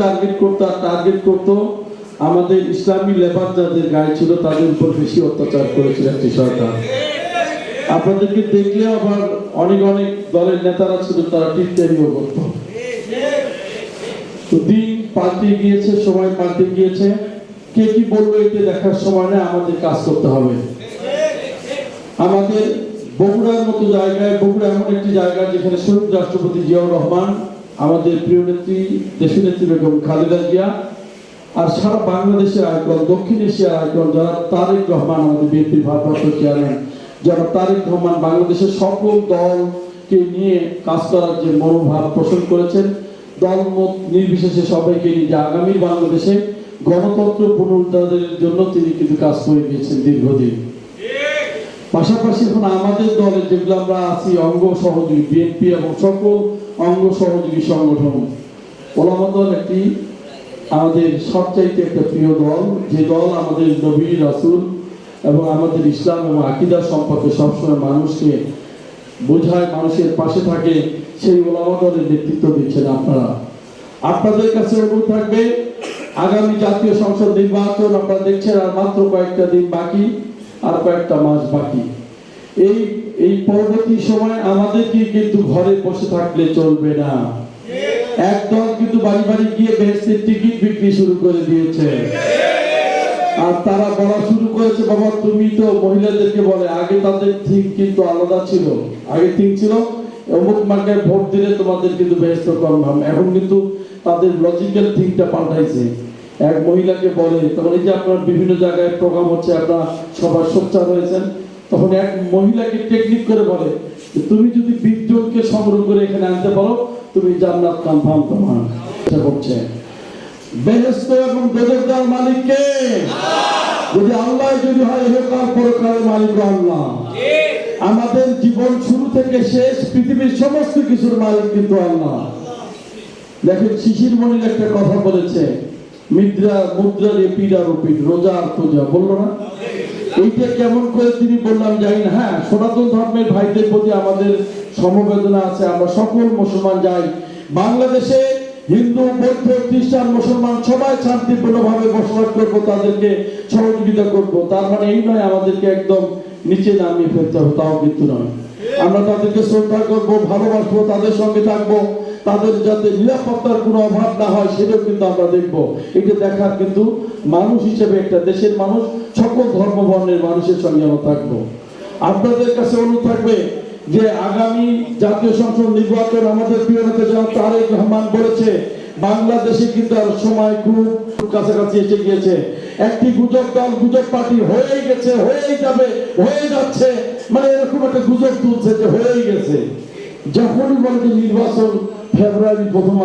Target করতো আর target করতো আমাদের ইসলামী লেবার যাদের গায়ে ছিল তাদের উপর বেশি অত্যাচার করেছিল একটি সরকার। আপনাদেরকে দেখলে আবার অনেক অনেক দলের নেতারা ছিল, তারা টিটকারিও করতো। দিন পাল্টে গিয়েছে, সময় পাল্টে গিয়েছে। কে কি বলব এটা দেখার সময় না আমাদের কাজ করতে হবে। আমাদের বগুড়ার মতো জায়গায়, বগুড়া এমন একটি জায়গা যেখানে শহীদ রাষ্ট্রপতি জিয়াউর রহমান আমাদের প্রিয় নেত্রী দেশনেত্রী বেগম খালেদা জিয়া আর সারা বাংলাদেশের আইকন দক্ষিণ এশিয়ার আইকন যারা তারেক রহমান আমাদের বিএনপির ভারপ্রাপ্ত চেয়ারম্যান যারা তারেক রহমান বাংলাদেশের সকল দলকে নিয়ে কাজ করার যে মনোভাব পোষণ করেছেন দল মত নির্বিশেষে সবাইকে নিয়ে যে আগামী বাংলাদেশে গণতন্ত্র পুনরুদ্ধারের জন্য তিনি কিন্তু কাজ করে গিয়েছেন দীর্ঘদিন। পাশাপাশি এখন আমাদের দলে যেগুলো আমরা আছি, অঙ্গ সহযোগী বিএনপি এবং সকল অঙ্গ সহযোগী সংগঠন, ওলামা দল একটি আমাদের সবচাইতে একটা প্রিয় দল। যে দল আমাদের নবী রাসুল এবং আমাদের ইসলাম এবং আকিদা সম্পর্কে সবসময় মানুষকে বোঝায়, মানুষের পাশে থাকে, সেই ওলামা দলের নেতৃত্ব দিচ্ছেন আপনারা। আপনাদের কাছে অনুরোধ থাকবে, আগামী জাতীয় সংসদ নির্বাচন আপনারা দেখছেন আর মাত্র কয়েকটা দিন বাকি। আর কয়েকটা মাস বাকি। এই এই পরবর্তী সময় আমাদেরকে কিন্তু ঘরে বসে থাকলে চলবে না। একদল কিন্তু বাড়ি বাড়ি গিয়ে বেহেস্তের টিকিট বিক্রি শুরু করে দিয়েছে। আর তারা বলা শুরু করেছে, বাবা, তুমি তো মহিলাদেরকে বলে, আগে তাদের থিঙ্ক কিন্তু আলাদা ছিল। আগে থিঙ্ক ছিল, অমুক মার্কেট ভোট দিলে তোমাদের কিন্তু বেহেস্ত কনফার্ম এখন কিন্তু তাদের লজিক্যাল থিঙ্কটা পাল্টাইছে। এক মহিলাকে বলে, তখন এই যে আপনার বিভিন্ন জায়গায় প্রোগ্রাম হচ্ছে, আপনারা সবার সোচ্চার হয়েছেন, তখন এক মহিলাকে টেকনিক করে বলে তুমি যদি বিশ সংগ্রহ করে এখানে আনতে পারো, তুমি জান্নাত কনফার্ম তোমার চেষ্টা করছে বেহেস্ত এবং যদি আল্লাহ যদি হয় পরকালের মালিক আল্লাহ? আমাদের জীবন শুরু থেকে শেষ, পৃথিবীর সমস্ত কিছুর মালিক কিন্তু আল্লাহ। দেখেন শিশির মনির একটা কথা বলেছে মুদ্রা মুদ্রার এপিড আর ওপিড রোজা আর তোজা বলল না? এইটা কেমন করে তিনি বললাম, জানি না। হ্যাঁ সনাতন ধর্মের ভাইদের প্রতি আমাদের সমবেদনা আছে। আমরা সকল মুসলমান যাই। বাংলাদেশে হিন্দু, বৌদ্ধ, খ্রিস্টান, মুসলমান সবাই শান্তিপূর্ণভাবে বসবাস করব, তাদেরকে সহযোগিতা করব। তার মানে এই নয়, আমাদেরকে একদম নিচে নামিয়ে ফেলতে হবে, তাও কিন্তু নয়। আমরা তাদেরকে শ্রদ্ধা করব, ভালোবাসবো, তাদের সঙ্গে থাকব। তাদের যাতে নিরাপত্তার কোনো অভাব না হয়, সেটাও কিন্তু আমরা দেখব। এটা দেখার কিন্তু মানুষ হিসেবে একটা দেশের মানুষ, সকল ধর্ম বর্ণের মানুষের সঙ্গে আমরা থাকব। আপনাদের কাছে অনুরোধ থাকবে যে আগামী জাতীয় সংসদ নির্বাচন আমাদের প্রিয় নেতা যেমন তারেক রহমান বলেছে, বাংলাদেশে কিন্তু আর সময় খুব কাছাকাছি এসে গিয়েছে। একটি গুজব দল, গুজব পার্টি হয়েই গেছে, হয়েই যাবে, হয়ে যাচ্ছে। মানে এরকম একটা গুজব তুলছে যে হয়েই গেছে। যখনই বলে যে নির্বাচন ফেব্রুয়ারি প্রথম